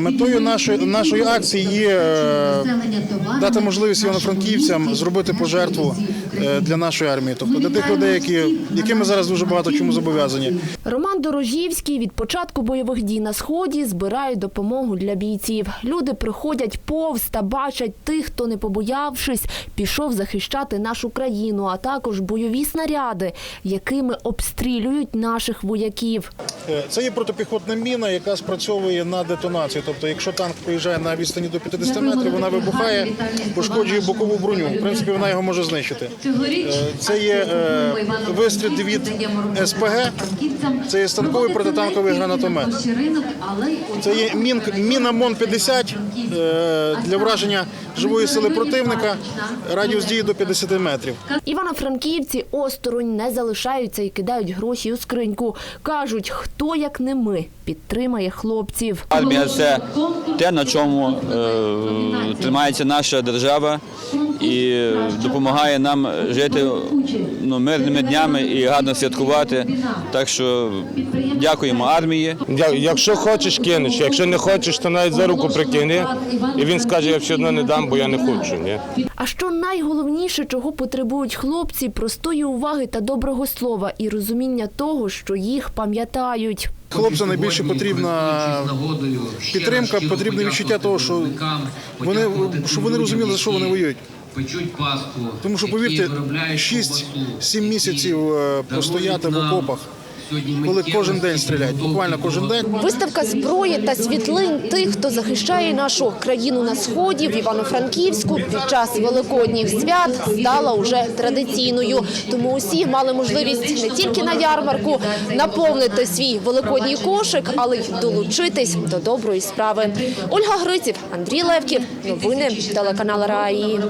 Метою нашої нашої акції є е, дати можливість івано-франківцям зробити пожертву для нашої армії, тобто для тих людей, які яким ми зараз дуже багато чому зобов'язані. Роман Дорожівський від початку бойових дій на сході збирає допомогу для бійців. Люди приходять повз та бачать тих, хто не побоявшись, пішов захищати нашу країну, а також бойові снаряди, якими обстрілюють наших вояків. Е, Це є протипіхотна міна, яка спрацьовує на детонацію. Тобто, якщо танк проїжджає на відстані до 50 метрів, вона вибухає, пошкоджує бокову броню. В принципі, вона його може знищити. Е, Це є е, вистріл від СПГ, це є станковий протитанковий гранатомет. Це є мін, міна МОН-50 е, для враження живої сили противника, радіус дії до 50 метрів. Івано-франківці осторонь не залишаються і кидають гроші у скриньку. Кажуть, хто як не ми підтримає хлопців. Армія це те, на чому е, тримається наша держава і допомагає нам жити ну, мирними днями і гарно святкувати. Так що дякуємо армії. Якщо хочеш, кинеш. Якщо не хочеш, то навіть за руку прикини. І він скаже, я все одно не дам, бо я не хочу. Ні? А що найголовніше, чого потребують хлопці, простої уваги та доброго слова і розуміння того, що їх пам'ятають. Хлопцям найбільше потрібна підтримка, потрібне відчуття того, що вони, щоб вони розуміли, за що вони воюють. Печуть паску. Тому що, повірте, 6-7 місяців постояти в окопах, коли кожен день стріляють, буквально кожен день. Виставка зброї та світлин тих, хто захищає нашу країну на сході в Івано-Франківську під час великодніх свят стала уже традиційною. Тому усі мали можливість не тільки на ярмарку наповнити свій великодній кошик, але й долучитись до доброї справи. Ольга Гриців, Андрій Левків. Новини телеканал Раї.